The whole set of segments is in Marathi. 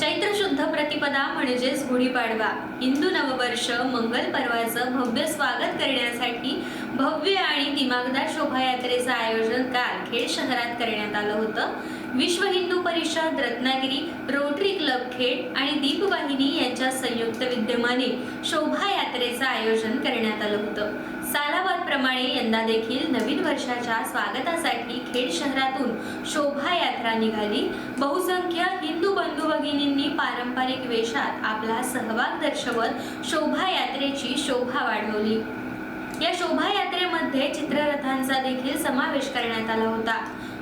चैत्र शुद्ध प्रतिपदा म्हणजेच गुढीपाडवा. हिंदू नववर्ष मंगल पर्वाचं भव्य स्वागत करण्यासाठी भव्य आणि दिमागदार शोभायात्रेचं आयोजन काल खेड शहरात करण्यात आलं होतं. विश्व हिंदू परिषद रत्नागिरी रोटरी क्लब खेड आणि दीपवाहिनी यांच्या संयुक्त विद्यमाने शोभायात्रेचं आयोजन करण्यात आलं होतं. सालावादप्रमाणे यंदा देखील नवीन वर्षाच्या स्वागतासाठी खेड शहरातून शोभायात्रा निघाली. बहुसंख्य हिंदू बन पारंपरिक वेशात आपला सहभाग दर्शवत शोभायात्रेची शोभा वाढवली. या शोभायात्रेमध्ये चित्ररथांचा देखील समावेश करण्यात आला होता.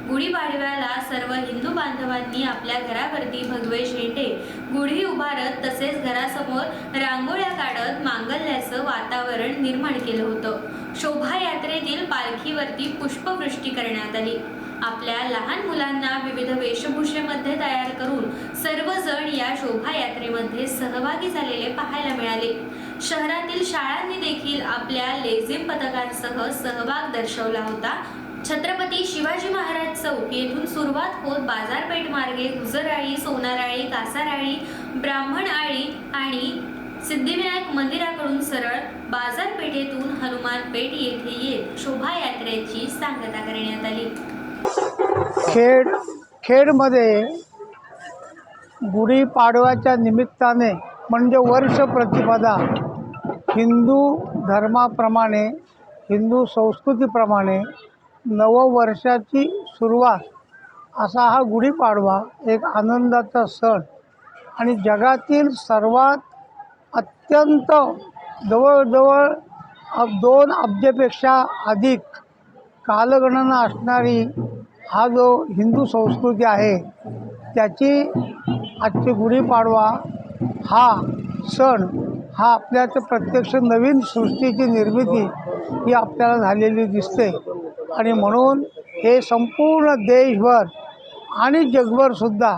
गुढीपाडव्याला सर्व हिंदू बांधवांनी आपल्या घरावरती भगवे झेंडे गुढी उभारत तसेच घरासमोर रांगोळ्या काढत मांगल्याचं वातावरण निर्माण केलं होतं. शोभायात्रेतील पालखीवरती पुष्पवृष्टी करण्यात आली. आपल्या लहान मुलांना विविध वेशभूषेमध्ये तयार करून सर्वजण या शोभायात्रेमध्ये सहभागी झालेले पाहायला मिळाले. शहरातील शाळांनी देखील आपल्या लेझिम पथकांसह सहभाग दर्शवला होता. छत्रपती शिवाजी महाराज चौक येथून सुरुवात होत बाजारपेठ मार्गे गुजराळी सोनाराळी कासाराळी ब्राह्मणआळी आणि सिद्धिविनायक मंदिराकडून सरळ बाजारपेठेतून हनुमान पेठ येथे येत शोभायात्रेची सांगता करण्यात आली. खेड खेडमध्ये गुढीपाडव्याच्या निमित्ताने म्हणजे वर्ष प्रतिपदा हिंदू धर्माप्रमाणे हिंदू संस्कृतीप्रमाणे नववर्षाची सुरुवात असा हा गुढीपाडवा एक आनंदाचा सण. आणि जगातील सर्वात अत्यंत जवळजवळ दोन अब्जेपेक्षा अधिक कालगणना असणारी हा जो हिंदू संस्कृती आहे त्याची आजची गुढीपाडवा हा सण हा आपल्याचं प्रत्यक्ष नवीन सृष्टीची निर्मिती ही आपल्याला झालेली दिसते. आणि म्हणून हे संपूर्ण देशभर आणि जगभरसुद्धा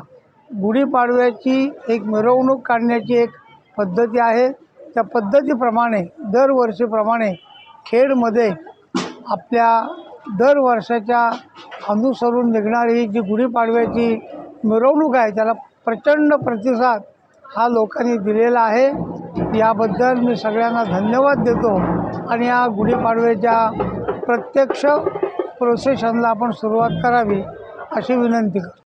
गुढीपाडव्याची एक मिरवणूक काढण्याची एक पद्धती आहे. त्या पद्धतीप्रमाणे दरवर्षीप्रमाणे खेडमध्ये आपल्या दर वर्षाच्या अनुसरून निघणारी ही जी गुढीपाडव्याची मिरवणूक आहे त्याला प्रचंड प्रतिसाद हा लोकांनी दिलेला आहे. याबद्दल मी सगळ्यांना धन्यवाद देतो आणि या गुढीपाडव्याच्या प्रत्यक्ष प्रोसेशनला आपण सुरुवात करावी अशी विनंती करतो.